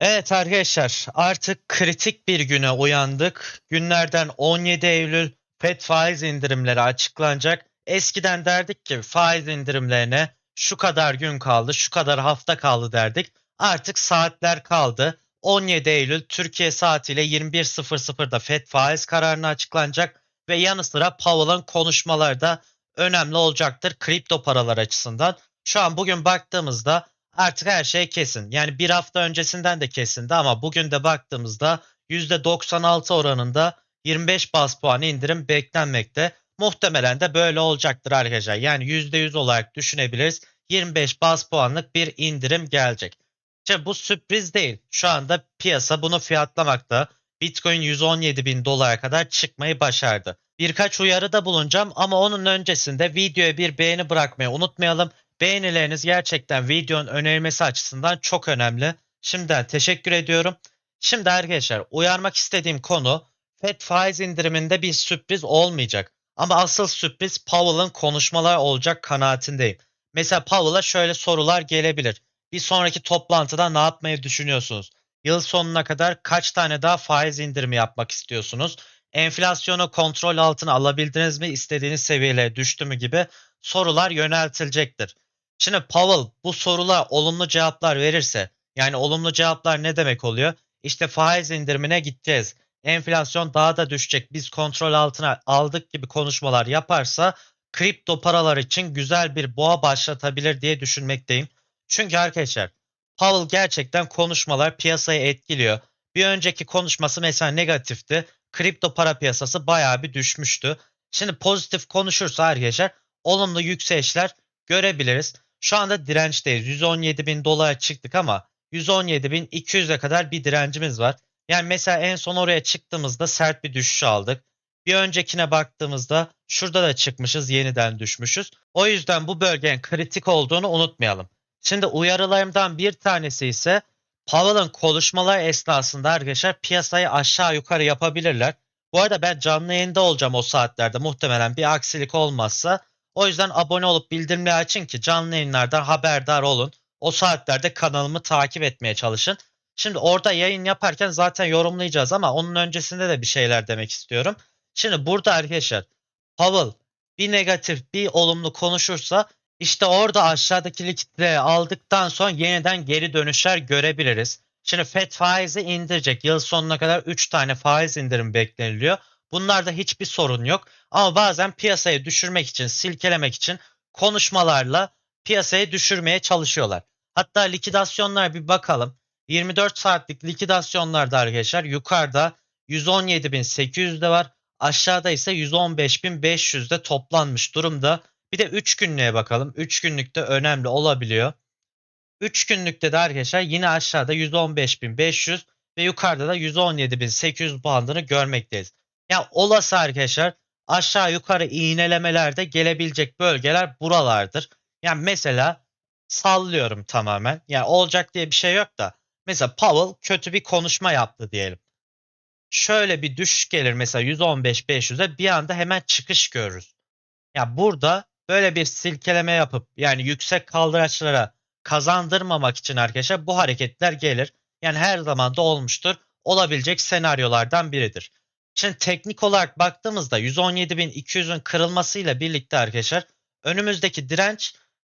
Evet arkadaşlar artık kritik bir güne uyandık. Günlerden 17 Eylül FED faiz indirimleri açıklanacak. Eskiden derdik ki faiz indirimlerine şu kadar gün kaldı, şu kadar hafta kaldı derdik. Artık saatler kaldı. 17 Eylül Türkiye saatiyle 21.00'da FED faiz kararını açıklanacak ve yanı sıra Powell'ın konuşmaları da önemli olacaktır kripto paralar açısından. Şu an bugün baktığımızda artık her şey kesin. Yani bir hafta öncesinden de kesindi ama bugün de baktığımızda %96 oranında 25 bas puan indirim beklenmekte. Muhtemelen de böyle olacaktır arkadaşlar. Yani %100 olarak düşünebiliriz. 25 bas puanlık bir indirim gelecek. İşte bu sürpriz değil. Şu anda piyasa bunu fiyatlamakta. Bitcoin 117 bin dolara kadar çıkmayı başardı. Birkaç uyarıda bulunacağım ama onun öncesinde videoya bir beğeni bırakmayı unutmayalım. Beğenileriniz gerçekten videonun önerilmesi açısından çok önemli. Şimdiden teşekkür ediyorum. Şimdi arkadaşlar uyarmak istediğim konu FED faiz indiriminde bir sürpriz olmayacak. Ama asıl sürpriz Powell'ın konuşmalar olacak kanaatindeyim. Mesela Powell'a şöyle sorular gelebilir. Bir sonraki toplantıda ne yapmayı düşünüyorsunuz? Yıl sonuna kadar kaç tane daha faiz indirimi yapmak istiyorsunuz? Enflasyonu kontrol altına alabildiniz mi? İstediğiniz seviyelere düştü mü gibi sorular yöneltilecektir. Şimdi Powell bu sorulara olumlu cevaplar verirse yani olumlu cevaplar ne demek oluyor? İşte faiz indirimine gideceğiz. Enflasyon daha da düşecek. Biz kontrol altına aldık gibi konuşmalar yaparsa kripto paralar için güzel bir boğa başlatabilir diye düşünmekteyim. Çünkü arkadaşlar Powell gerçekten konuşmalar piyasayı etkiliyor. Bir önceki konuşması mesela negatifti. Kripto para piyasası bayağı bir düşmüştü. Şimdi pozitif konuşursa arkadaşlar olumlu yükselişler görebiliriz. Şu anda dirençteyiz. 117 bin dolara çıktık ama 117 bin 200'e kadar bir direncimiz var. Yani mesela en son oraya çıktığımızda sert bir düşüş aldık. Bir öncekine baktığımızda şurada da çıkmışız yeniden düşmüşüz. O yüzden bu bölgenin kritik olduğunu unutmayalım. Şimdi uyarılarımdan bir tanesi ise Powell'ın konuşmalar esnasında arkadaşlar piyasayı aşağı yukarı yapabilirler. Bu arada ben canlı yayında olacağım o saatlerde muhtemelen bir aksilik olmazsa. O yüzden abone olup bildirimleri açın ki canlı yayınlardan haberdar olun. O saatlerde kanalımı takip etmeye çalışın. Şimdi orada yayın yaparken zaten yorumlayacağız ama onun öncesinde de bir şeyler demek istiyorum. Şimdi burada arkadaşlar Powell bir negatif bir olumlu konuşursa işte orada aşağıdaki likitte aldıktan sonra yeniden geri dönüşler görebiliriz. Şimdi FED faizi indirecek. Yıl sonuna kadar 3 tane faiz indirim bekleniliyor. Bunlarda hiçbir sorun yok. Ama bazen piyasayı düşürmek için, silkelemek için konuşmalarla piyasayı düşürmeye çalışıyorlar. Hatta likidasyonlara bir bakalım. 24 saatlik likidasyonlarda arkadaşlar yukarıda 117.800'de var. Aşağıda ise 115.500'de toplanmış durumda. Bir de 3 günlüğe bakalım. 3 günlükte önemli olabiliyor. 3 günlükte de arkadaşlar yine aşağıda 115.500 ve yukarıda da 117.800 bandını görmekteyiz. Ya olası arkadaşlar aşağı yukarı iğnelemelerde gelebilecek bölgeler buralardır. Yani mesela sallıyorum tamamen. Yani olacak diye bir şey yok da. Mesela Powell kötü bir konuşma yaptı diyelim. Şöyle bir düşüş gelir mesela 115-500'e bir anda hemen çıkış görürüz. Ya burada böyle bir silkeleme yapıp yani yüksek kaldıraçlara kazandırmamak için arkadaşlar bu hareketler gelir. Yani her zaman da olmuştur. Olabilecek senaryolardan biridir. Şimdi teknik olarak baktığımızda 117.200'ün kırılmasıyla birlikte arkadaşlar önümüzdeki direnç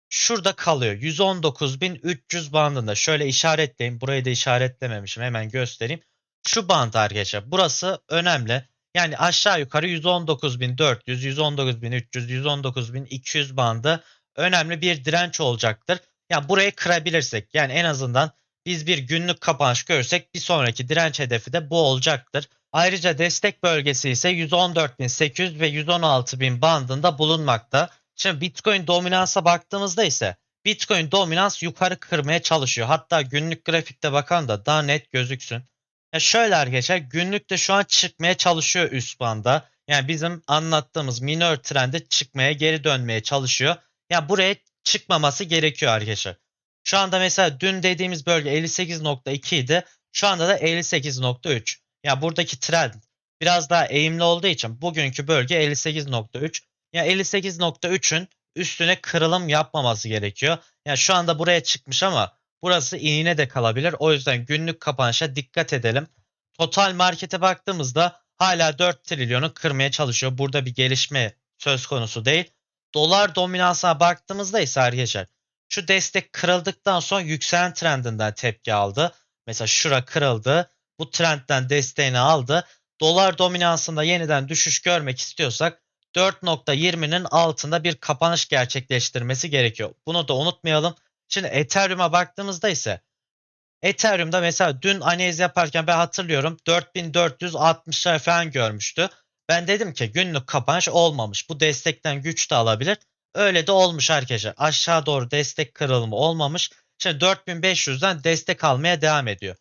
şurada kalıyor. 119.300 bandında. Şöyle işaretleyeyim. Burayı da işaretlememişim. Hemen göstereyim. Şu band arkadaşlar. Burası önemli. Yani aşağı yukarı 119.400, 119.300, 119.200 bandı önemli bir direnç olacaktır. Yani burayı kırabilirsek yani en azından biz bir günlük kapanış görürsek bir sonraki direnç hedefi de bu olacaktır. Ayrıca destek bölgesi ise 114.800 ve 116.000 bandında bulunmakta. Şimdi Bitcoin dominansa baktığımızda ise Bitcoin dominans yukarı kırmaya çalışıyor. Hatta günlük grafikte bakan da daha net gözüksün. Ya şöyle arkadaşlar günlükte şu an çıkmaya çalışıyor üst banda. Yani bizim anlattığımız minor trendi çıkmaya geri dönmeye çalışıyor. Yani buraya çıkmaması gerekiyor arkadaşlar. Şu anda mesela dün dediğimiz bölge 58.2 idi. Şu anda da 58.3. Ya buradaki trend biraz daha eğimli olduğu için bugünkü bölge 58.3. Ya 58.3'ün üstüne kırılım yapmaması gerekiyor. Yani şu anda buraya çıkmış ama Burası iğne de kalabilir. O yüzden günlük kapanışa dikkat edelim. Total markete baktığımızda hala 4 trilyonu kırmaya çalışıyor. Burada bir gelişme söz konusu değil. Dolar dominansına baktığımızda ise arkadaşlar şu destek kırıldıktan sonra yükselen trendinden tepki aldı. Mesela şura kırıldı. Bu trendden desteğini aldı. Dolar dominansında yeniden düşüş görmek istiyorsak 4.20'nin altında bir kapanış gerçekleştirmesi gerekiyor. Bunu da unutmayalım. Şimdi Ethereum'a baktığımızda ise Ethereum'da mesela dün analiz yaparken ben hatırlıyorum 4460'lar falan görmüştü. Ben dedim ki günlük kapanış olmamış. Bu destekten güç de alabilir. Öyle de olmuş arkadaşlar. Aşağı doğru destek kırılımı olmamış. Şimdi 4500'den destek almaya devam ediyor.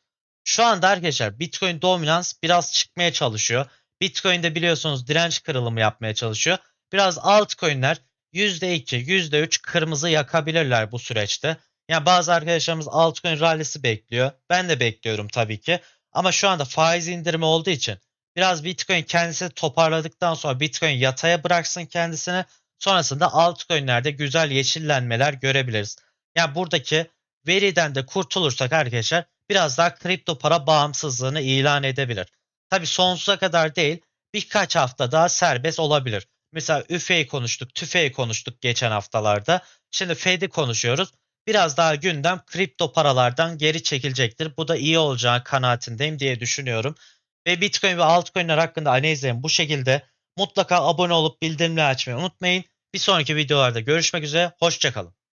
Şu anda arkadaşlar Bitcoin dominans biraz çıkmaya çalışıyor. Bitcoin'de biliyorsunuz direnç kırılımı yapmaya çalışıyor. Biraz altcoin'ler %2, %3 kırmızı yakabilirler bu süreçte. Yani bazı arkadaşlarımız altcoin rallisi bekliyor. Ben de bekliyorum tabii ki. Ama şu anda faiz indirimi olduğu için biraz Bitcoin kendisini toparladıktan sonra Bitcoin yataya bıraksın kendisini. Sonrasında altcoin'lerde güzel yeşillenmeler görebiliriz. Yani buradaki veriden de kurtulursak arkadaşlar biraz daha kripto para bağımsızlığını ilan edebilir. Tabi sonsuza kadar değil birkaç hafta daha serbest olabilir. Mesela üfeyi konuştuk, tüfeği konuştuk geçen haftalarda. Şimdi Fed'i konuşuyoruz. Biraz daha gündem kripto paralardan geri çekilecektir. Bu da iyi olacağı kanaatindeyim diye düşünüyorum. Ve Bitcoin ve altcoin'ler hakkında analizlerim bu şekilde. Mutlaka abone olup bildirimleri açmayı unutmayın. Bir sonraki videolarda görüşmek üzere. Hoşçakalın.